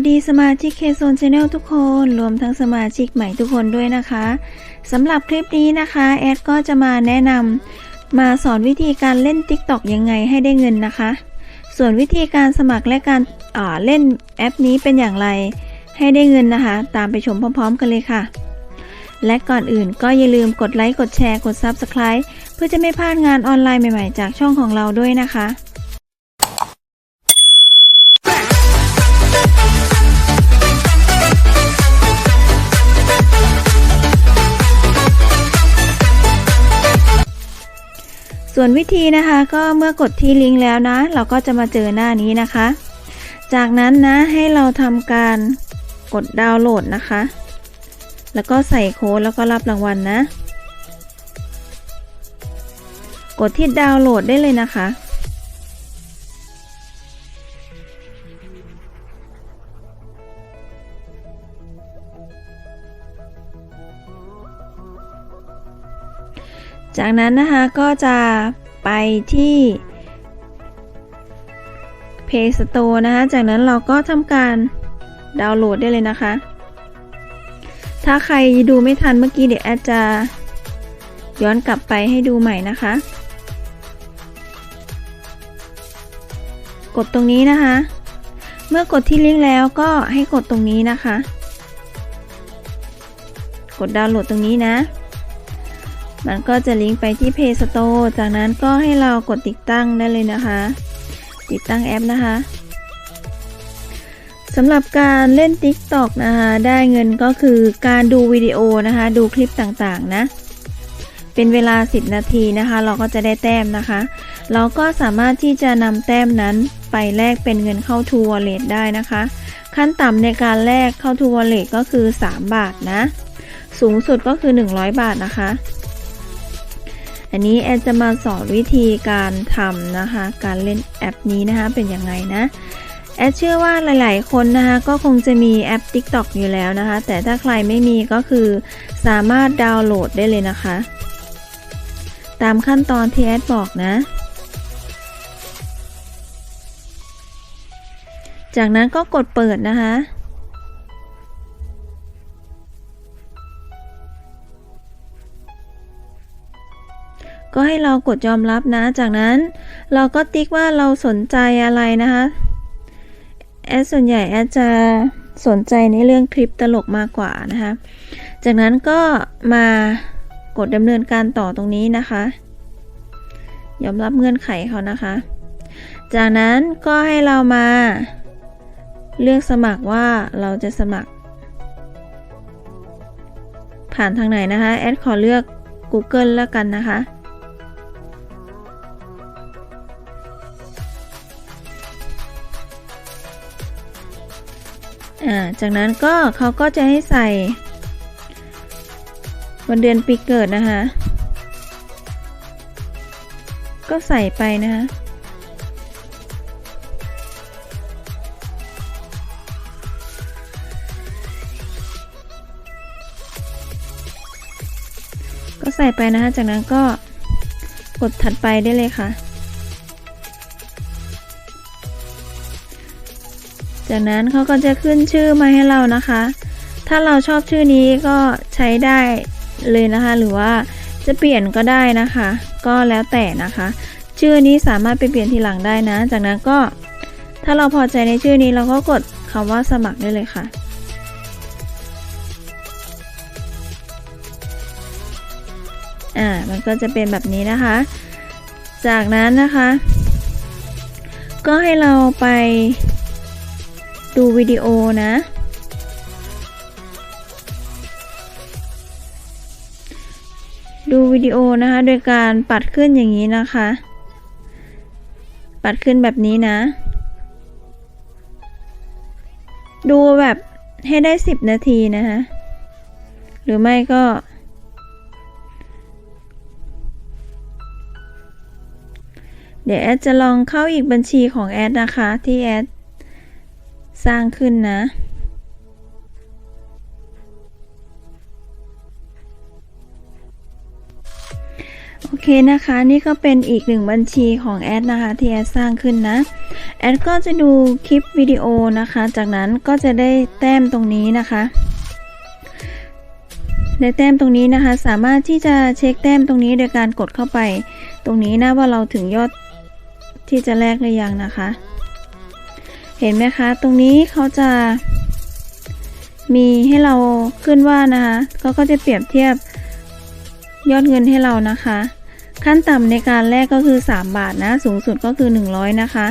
วัสดีสมาชิกเคโซนชาแนลทุกคน รวมทั้งสมาชิกใหม่ทุกคนด้วยนะคะสำหรับคลิปนี้นะคะ แอดก็จะมาแนะนำมาสอนวิธีการเล่น TikTok ยังไงให้ได้เงินนะคะ ส่วนวิธีการสมัครและการเล่นแอปนี้เป็นอย่างไรให้ได้เงินนะคะ ตามไปชมพร้อม ๆ กันเลยค่ะ และก่อนอื่นก็อย่าลืมกดไลค์กดแชร์กด Subscribe เพื่อจะไม่พลาดงานออนไลน์ใหม่ๆ จากช่องของเราด้วยนะคะ ส่วนวิธีนะคะก็เมื่อกดที่ลิงก์แล้วนะ เราก็จะมาเจอหน้านี้นะคะ จากนั้นนะให้เราทำการกดดาวน์โหลดนะคะ แล้วก็ใส่โค้ดแล้วก็รับรางวัลนะกดที่ดาวน์โหลดได้เลยนะคะ จากนั้นนะคะก็จะไปที่ Play Store นะคะจากนั้นเราก็ทำการดาวน์โหลดได้เลยนะคะ ถ้าใครดูไม่ทันเมื่อกี้เดี๋ยวแอดจะย้อนกลับไปให้ดูใหม่นะคะ กดตรงนี้นะคะ เมื่อกดที่ลิงก์แล้วก็ให้กดตรงนี้นะคะ กดดาวน์โหลดตรงนี้นะ มันก็จะลิงก์ไปที่ Play Store จากนั้นก็ให้เรากดติดตั้งได้เลยนะคะ ติดตั้งแอปนะคะสำหรับการเล่น TikTok นะคะ ได้เงินก็คือการดูวิดีโอนะคะ ดูคลิปต่างๆนะ เป็นเวลา 10 นาทีนะคะ เราก็จะได้แต้มนะคะ เราก็สามารถที่จะนำแต้มนั้นไปแลกเป็นเงินเข้าทูวอลเล็ตได้นะคะ ขั้นต่ำในการแลกเข้าทูวอลเล็ตก็คือ 3 บาทนะ สูงสุดก็คือ 100 บาทนะคะ อันนี้แอนจะมาสอนวิธีการทำนะคะ การเล่นแอปนี้นะคะเป็นยังไงนะแอดเชื่อว่าหลาย ๆ คนนะคะก็คงจะมีแอป TikTok อยู่แล้วนะคะ แต่ถ้าใครไม่มีก็คือสามารถดาวน์โหลดได้เลยนะคะ ตามขั้นตอนที่แอดบอกนะ จากนั้นก็กดเปิดนะคะ ก็ให้เรากดยอมรับนะ จากนั้นเราก็ติ๊กว่าเราสนใจอะไรนะคะแอดส่วนใหญ่แอดจะสนใจในเรื่องคลิปตลกมากกว่านะคะ จากนั้นก็มากดดำเนินการต่อตรงนี้นะคะ ยอมรับเงื่อนไขเขานะคะ จากนั้นก็ให้เรามาเลือกสมัครว่าเราจะสมัคร ผ่านทางไหนนะคะ แอดขอเลือก Google แล้วกันนะคะ จากนั้นก็เขาก็จะให้ใส่ วันเดือนปีเกิดนะคะ ก็ใส่ไปนะคะก็ใส่ไปนะคะจากนั้นก็กดถัดไปได้เลยค่ะ จากนั้นเขาก็จะขึ้นชื่อมาให้เรานะคะ ถ้าเราชอบชื่อนี้ก็ใช้ได้เลยนะคะ หรือว่าจะเปลี่ยนก็ได้นะคะ ก็แล้วแต่นะคะ ชื่อนี้สามารถไปเปลี่ยนทีหลังได้นะ จากนั้นก็ถ้าเราพอใจในชื่อนี้เราก็กดคำว่าสมัครได้เลยค่ะอ่ามันก็จะเป็นแบบนี้นะคะ จากนั้นนะคะ ก็ให้เราไป ดูวิดีโอนะ ดูวิดีโอนะคะ โดยการปัดขึ้นอย่างนี้นะคะ ปัดขึ้นแบบนี้นะ ดูแบบให้ได้ 10 นาทีนะคะ หรือไม่ก็เดี๋ยวแอดจะลองเข้าอีกบัญชีของแอดนะคะที่แอด สร้างขึ้นนะ โอเคนะคะนี่ก็เป็นอีกหนึ่งบัญชีของแอดนะคะที่แอดสร้างขึ้นนะ แอดก็จะดูคลิปวิดีโอนะคะ จากนั้นก็จะได้แต้มตรงนี้นะคะได้แต้มตรงนี้นะคะสามารถที่จะเช็คแต้มตรงนี้โดยการกดเข้าไป ตรงนี้นะว่าเราถึงยอดที่จะแลกหรือยังนะคะ เห็นไหมคะ ตรงนี้เขาจะมีให้เราขึ้นว่านะคะเขาก็จะเปรียบเทียบยอดเงินให้เรานะคะ ขั้นต่ำในการแลกก็คือ 3 บาทนะ สูงสุดก็คือ 100 นะคะ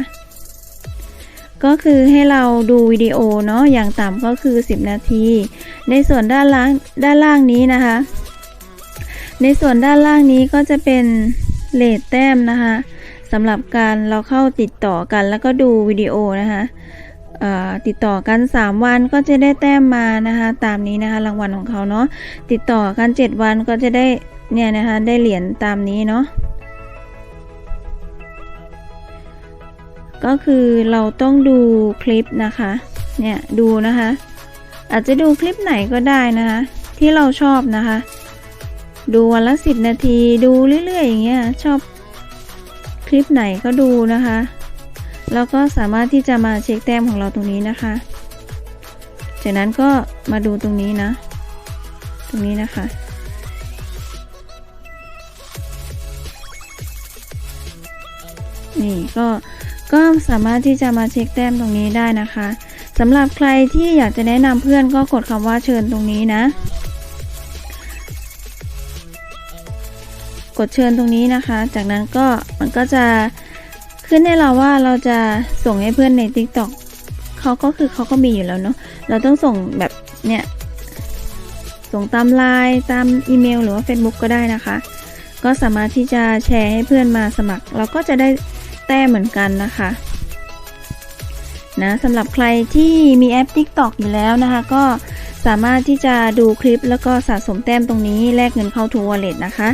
ก็คือให้เราดูวิดีโอเนาะอย่างต่ำก็คือ 10 นาที ในส่วนด้านล่างด้านล่างนี้นะคะ ในส่วนด้านล่างนี้ก็จะเป็นเลทแต้มนะคะ สำหรับการเราเข้าติดต่อกันแล้วก็ดูวิดีโอนะคะติดต่อกัน 3 วันก็จะได้แต้มมานะคะตามนี้นะคะรางวัลของเขาเนาะติดต่อกัน 7 วันก็จะได้เนี่ยนะคะได้เหรียญตามนี้เนาะก็คือเราต้องดูคลิปนะคะเนี่ยดูนะคะ อาจจะดูคลิปไหนก็ได้นะคะ ที่เราชอบนะคะ ดูวันละสิบนาทีดูเรื่อยๆอย่างเงี้ยชอบ คลิปไหนก็ดูนะคะ แล้วก็สามารถที่จะมาเช็คแต้มของเราตรงนี้นะคะ จากนั้นก็มาดูตรงนี้นะ ตรงนี้นะคะ นี่ก็ก็สามารถที่จะมาเช็คแต้มตรงนี้ได้นะคะสำหรับใครที่อยากจะแนะนำเพื่อนก็กดคำว่าเชิญตรงนี้นะ กดเชิญตรงนี้นะคะ จากนั้นก็มันก็จะขึ้นให้เราว่าเราจะส่งให้เพื่อนใน TikTok เขาก็คือเขาก็มีอยู่แล้วเนาะเราต้องส่งแบบเนี่ยส่งตามไลน์ตามอีเมล หรือว่า Facebook ก็ได้นะคะ ก็สามารถที่จะแชร์ให้เพื่อนมาสมัคร เราก็จะได้แต้มเหมือนกันนะคะนะสำหรับใครที่มีแอป TikTok อยู่แล้วนะคะ ก็สามารถที่จะดูคลิปแล้วก็สะสมแต้มตรงนี้แลกเงินเข้า True Wallet นะคะ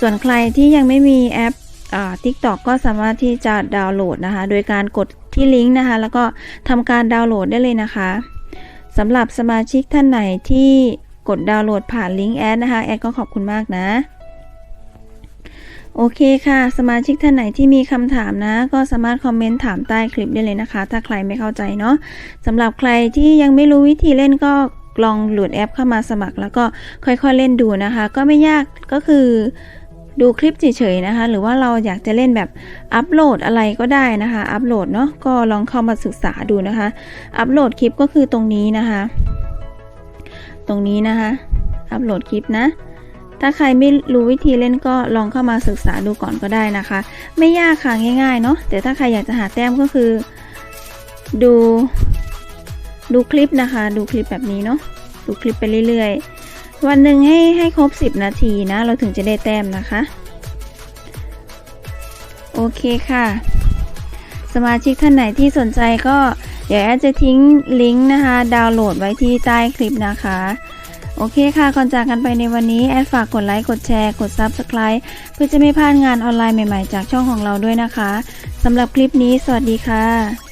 ส่วนใครที่ยังไม่มีแอปอ TikTok ก็สามารถที่จะดาวน์โหลดนะคะ โดยการกดที่ลิงก์นะคะ แล้วก็ทำการดาวน์โหลดได้เลยนะคะสำหรับสมาชิกท่านไหนที่กดดาวน์โหลดผ่านลิงก์แอดนะคะ แอดก็ขอบคุณมากนะ โอเคค่ะ สมาชิกท่านไหนที่มีคำถามนะ ก็สามารถคอมเมนต์ถามใต้คลิปได้เลยนะคะ ถ้าใครไม่เข้าใจเนาะสำหรับใครที่ยังไม่รู้วิธีเล่นก็ลองโหลดแอปเข้ามาสมัคร แล้วก็ค่อยๆเล่นดูนะคะ ก็ไม่ยากก็คือ ดูคลิปเฉยๆนะคะ หรือว่าเราอยากจะเล่นแบบอัปโหลดอะไรก็ได้นะคะ อัปโหลดเนาะก็ลองเข้ามาศึกษาดูนะคะ อัปโหลดคลิปก็คือตรงนี้นะคะ ตรงนี้นะคะ อัปโหลดคลิปนะ ถ้าใครไม่รู้วิธีเล่นก็ลองเข้ามาศึกษาดูก่อนก็ได้นะคะ ไม่ยากค่ะง่ายๆเนาะแต่ถ้าใครอยากจะหาแต้มก็คือ ดูดูคลิปนะคะ ดูคลิปแบบนี้เนาะดูคลิปไปเรื่อยๆ วันหนึ่งให้ให้ครบ 10 นาทีนะ เราถึงจะได้แต้มนะคะ โอเคค่ะ สมาชิกท่านไหนที่สนใจก็เดี๋ยวแอดจะทิ้งลิงก์นะคะ ดาวน์โหลดไว้ที่ใต้คลิปนะคะ โอเคค่ะ ก่อนจากกันไปในวันนี้ แอดฝากกดไลค์ กดแชร์ กด Subscribe เพื่อจะไม่พลาดงานออนไลน์ใหม่ๆ จากช่องของเราด้วยนะคะสำหรับคลิปนี้ สวัสดีค่ะ